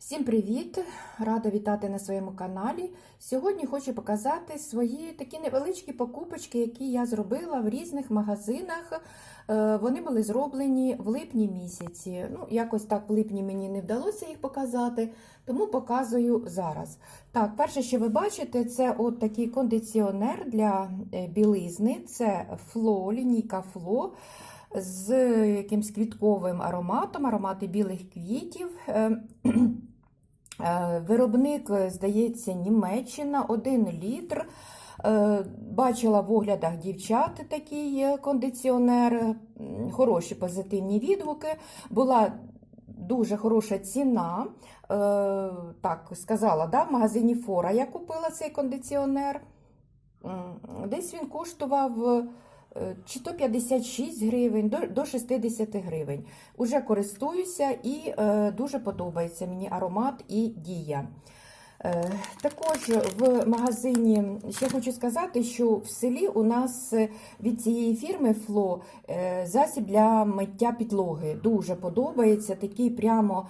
Всім привіт! Рада вітати на своєму каналі. Сьогодні хочу показати свої такі невеличкі покупочки, які я зробила в різних магазинах. Е, Вони були зроблені в липні місяці. Ну, якось так в липні мені не вдалося їх показати, тому показую зараз. Так, перше, що ви бачите, це от такий кондиціонер для е, білизни. Це фло, лінійка фло з якимсь квітковим ароматом, аромати білих квітів. Е, е, Виробник, здається, Німеччина, 1 літр. Е, Бачила в оглядах дівчат такий е, кондиціонер, хороші позитивні відгуки. Була дуже хороша ціна. Е, Так, сказала, да, в магазині Фора я купила цей кондиціонер. Десь він коштував е, чи то 56 гривень до, до 60 гривень. Уже користуюся і е, дуже подобається мені аромат і дія. Е, Також в магазині ще хочу сказати, що в селі у нас е, від цієї фірми Фло е, засіб для миття підлоги. Дуже подобається. Такий прямо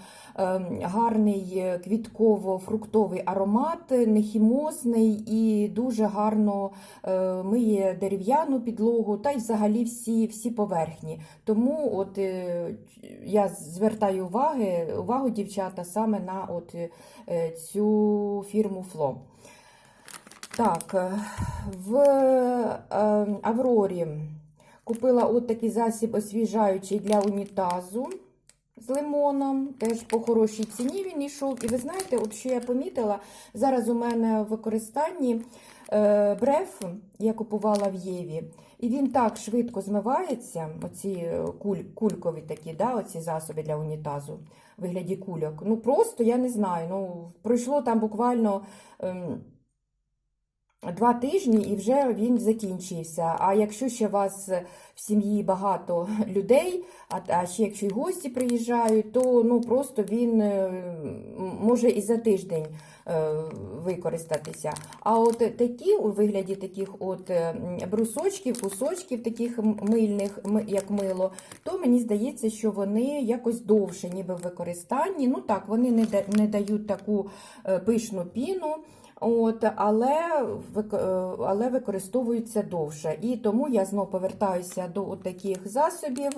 гарний квітково-фруктовий аромат, нехімозний і дуже гарно миє дерев'яну підлогу та й взагалі всі, всі поверхні. Тому от я звертаю уваги, увагу дівчата саме на от е, фірму Фло. Так, е, в е, Аврорі купила от такий засіб освіжаючий для унітазу з лимоном. Теж по хорошій ціні він йшов. І ви знаєте, от що я помітила, зараз у мене в використанні е, бреф я купувала в Єві. І він так швидко змивається, оці е, куль, кулькові такі, да, оці засоби для унітазу вигляді кульок. Ну просто я не знаю. Ну, пройшло там буквально. Ем, Два тижні і вже він закінчився. А якщо ще у вас в сім'ї багато людей, а, ще якщо й гості приїжджають, то ну просто він е, може і за тиждень е, використатися. А от такі у вигляді таких от е, брусочків, кусочків, таких мильних, як мило, то мені здається, що вони якось довше, ніби в використанні. Ну так, вони не, да- не дають таку е, пишну піну. От, але, е, але використовуються довше. І тому я знову повертаюся до таких засобів.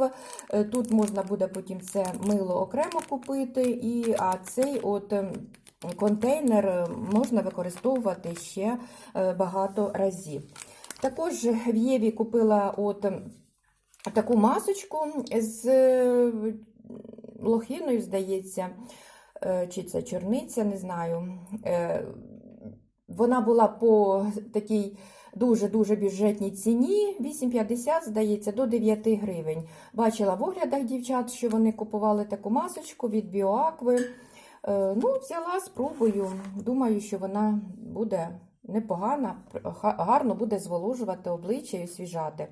Е, Тут можна буде потім це мило окремо купити, і, а цей от ем, контейнер е, можна використовувати ще багато разів. Також в Єві купила от ем, таку масочку з лохіною, здається, чи це чорниця, не знаю. Е, вона була по такій дуже-дуже бюджетній ціні, 8,50, здається, до 9 гривень. Бачила в оглядах дівчат, що вони купували таку масочку від Біоакви. Е, Ну, взяла, спробую. Думаю, що вона буде непогана, гарно буде зволожувати обличчя і освіжати.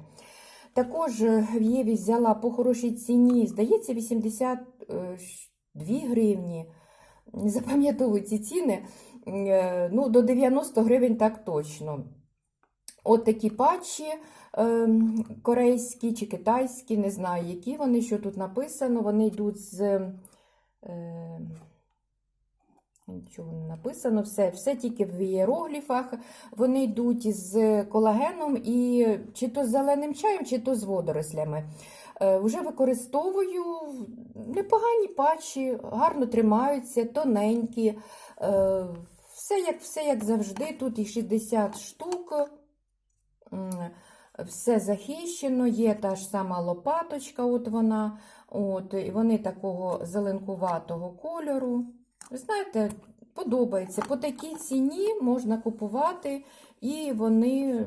Також е, в Єві взяла по хорошій ціні, здається, 82 гривні. Не запам'ятовую ці ціни. Е, Ну, до 90 гривень так точно. От такі патчі е, корейські чи китайські, не знаю, які вони, що тут написано. Вони йдуть з. Е, Нічого не написано, все, все тільки в ієрогліфах. Вони йдуть з колагеном і чи то з зеленим чаєм, чи то з водорослями. Е, Вже використовую непогані патчі, гарно тримаються, тоненькі. Е, Все як, все як завжди. Тут їх 60 штук. Все захищено, є та ж сама лопаточка, от вона. От, і вони такого зеленкуватого кольору. Знаєте, подобається. По такій ціні можна купувати, і вони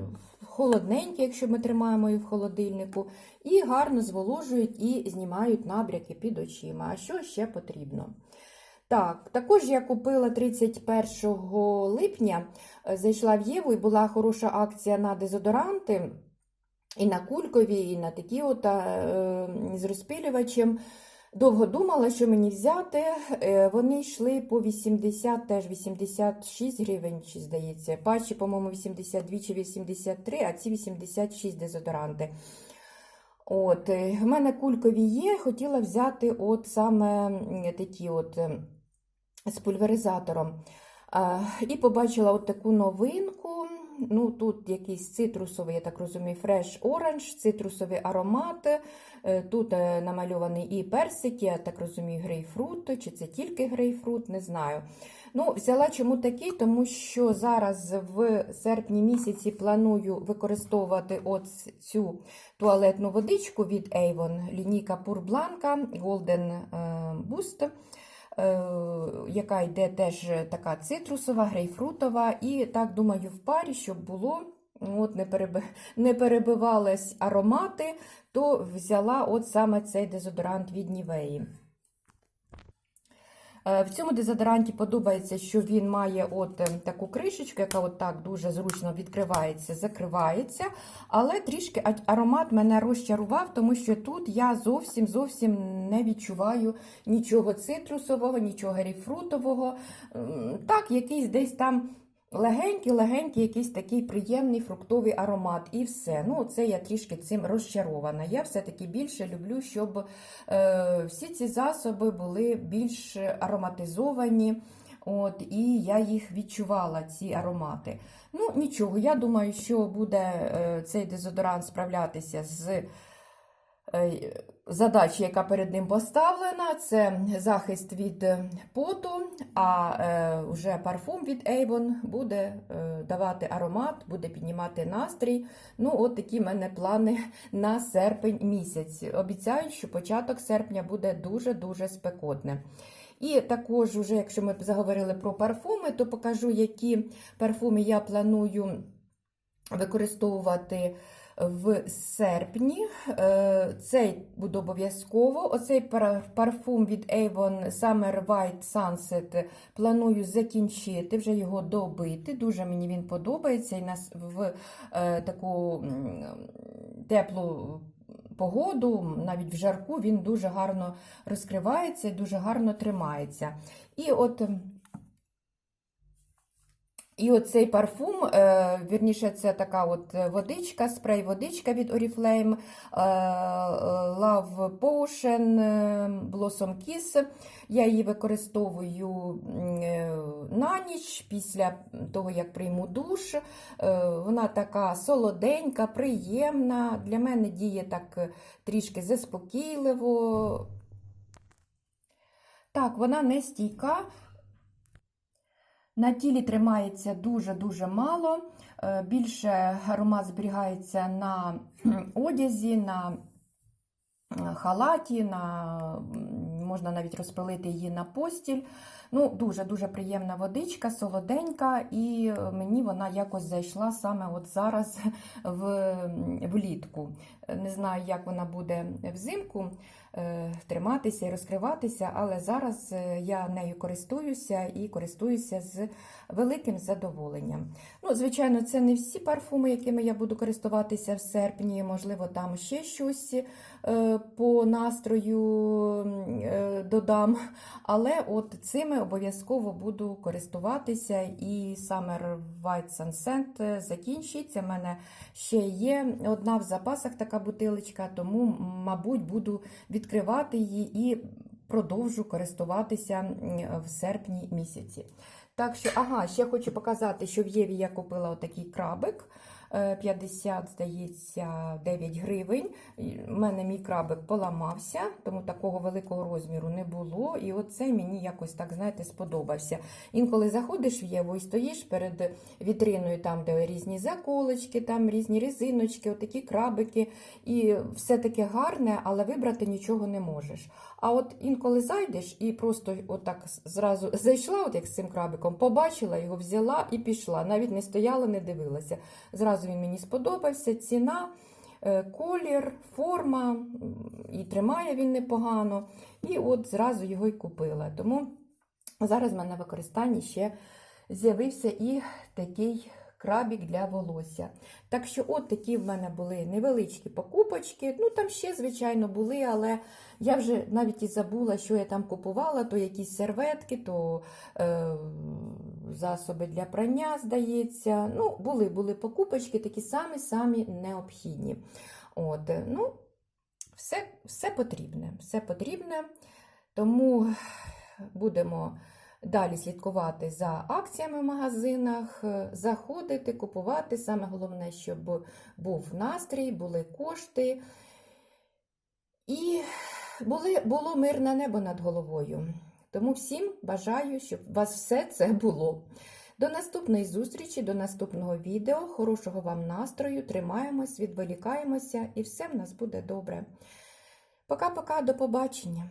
холодненькі, якщо ми тримаємо їх в холодильнику, і гарно зволожують і знімають набряки під очима. А що ще потрібно? Так, також я купила 31 липня, е, зайшла в Єву і була хороша акція на дезодоранти. І на кулькові, і на такі от е, з розпилювачем. Довго думала, що мені взяти. Е, Вони йшли по 80, теж 86 гривень, чи здається. Патчі, по-моєму, 82 чи 83, а ці 86 дезодоранти. От, е, в мене кулькові є, хотіла взяти от саме такі от ем, з пульверизатором. Е, І побачила от таку новинку. Ну, Тут якийсь цитрусовий, я так розумію, фреш оранж, цитрусовий аромат. Е, Тут е, намальований і персик, я так розумію, грейпфрут, чи це тільки грейпфрут, не знаю. Ну, Взяла чому такий, тому що зараз в серпні місяці планую використовувати от цю туалетну водичку від Avon, лінійка Blanca Golden е, Boost. Е, яка йде теж така цитрусова, грейпфрутова, і так думаю, в парі, щоб було, от не, переби... не перебивались аромати, то взяла от саме цей дезодорант від Нівеї. Е, В цьому дезодоранті подобається, що він має от е, таку кришечку, яка от так дуже зручно відкривається, закривається. Але трішки аромат мене розчарував, тому що тут я зовсім зовсім не відчуваю нічого цитрусового, нічого грейпфрутового. Так, якийсь десь там легенький-легенький, якийсь такий приємний фруктовий аромат. І все. Ну, це я трішки цим розчарована. Я все-таки більше люблю, щоб е, всі ці засоби були більш ароматизовані. От, І я їх відчувала, ці аромати. Ну, нічого, я думаю, що буде е, цей дезодорант справлятися з е, задачею, яка перед ним поставлена. Це захист від е, поту, а е, вже парфум від Avon буде давати аромат, буде піднімати настрій. Ну, от такі в мене плани на серпень місяць. Обіцяю, що початок серпня буде дуже-дуже спекотним. І також, уже, якщо ми заговорили про парфуми, то покажу, які парфуми я планую використовувати в серпні. Е, Цей буде обов'язково. Оцей парфум від Avon Summer White Sunset планую закінчити, вже його добити. Дуже мені він подобається і нас в е, таку теплу погоду, навіть в жарку, він дуже гарно розкривається дуже гарно тримається. І от і оцей парфум, е, вірніше, це така от водичка, спрей-водичка від Oriflame, е, Love Potion, е, Blossom Kiss. Я її використовую е, на ніч після того, як прийму душ. Е, Вона така солоденька, приємна. Для мене діє так трішки заспокійливо. Так, вона не стійка. На тілі тримається дуже-дуже мало. Е, Більше аромат зберігається на одязі, на е, халаті, на... можна навіть розпилити її на постіль. Ну, Дуже-дуже приємна водичка, солоденька, і мені вона якось зайшла саме от зараз в, влітку. Не знаю, як вона буде взимку е, триматися і розкриватися, але зараз е, я нею користуюся і користуюся з великим задоволенням. Ну, Звичайно, це не всі парфуми, якими я буду користуватися в серпні, можливо, там ще щось по настрою е, додам. Але от цими обов'язково буду користуватися. І Summer White Sunset закінчиться. У мене ще є одна в запасах така бутилочка, тому, мабуть, буду відкривати її і продовжу користуватися в серпні місяці. Так що, ага, ще хочу показати, що в Єві я купила отакий крабик. Е, 50, здається, 9 гривень. В мене мій крабик поламався, тому такого великого розміру не було. І оцей мені якось так, знаєте, сподобався. Інколи заходиш в Єву і стоїш перед вітриною, там, де різні заколочки, там різні резиночки, отакі крабики. І все таке гарне, але вибрати нічого не можеш. А от інколи зайдеш і просто отак зразу зайшла, от як з цим крабиком, побачила його, взяла і пішла. Навіть не стояла, не дивилася. Зразу він мені сподобався. Ціна, е, колір, форма, і тримає він непогано. І от зразу його й купила. Тому зараз в мене на використанні ще з'явився і такий крабік для волосся. Так що, от такі в мене були невеличкі покупочки. Ну, там ще, звичайно, були, але я вже навіть і забула, що я там купувала, то якісь серветки, то е, засоби для прання, здається. Ну, були, були покупочки, такі самі-самі необхідні. От, ну, все, все потрібне, все потрібне. Тому будемо далі слідкувати за акціями в магазинах, заходити, купувати. Саме головне, щоб був настрій, були кошти. І були, було мирне небо над головою. Тому всім бажаю, щоб у вас все це було. До наступної зустрічі, до наступного відео. Хорошого вам настрою, тримаємось, відволікаємося і все в нас буде добре. Пока-пока, до побачення!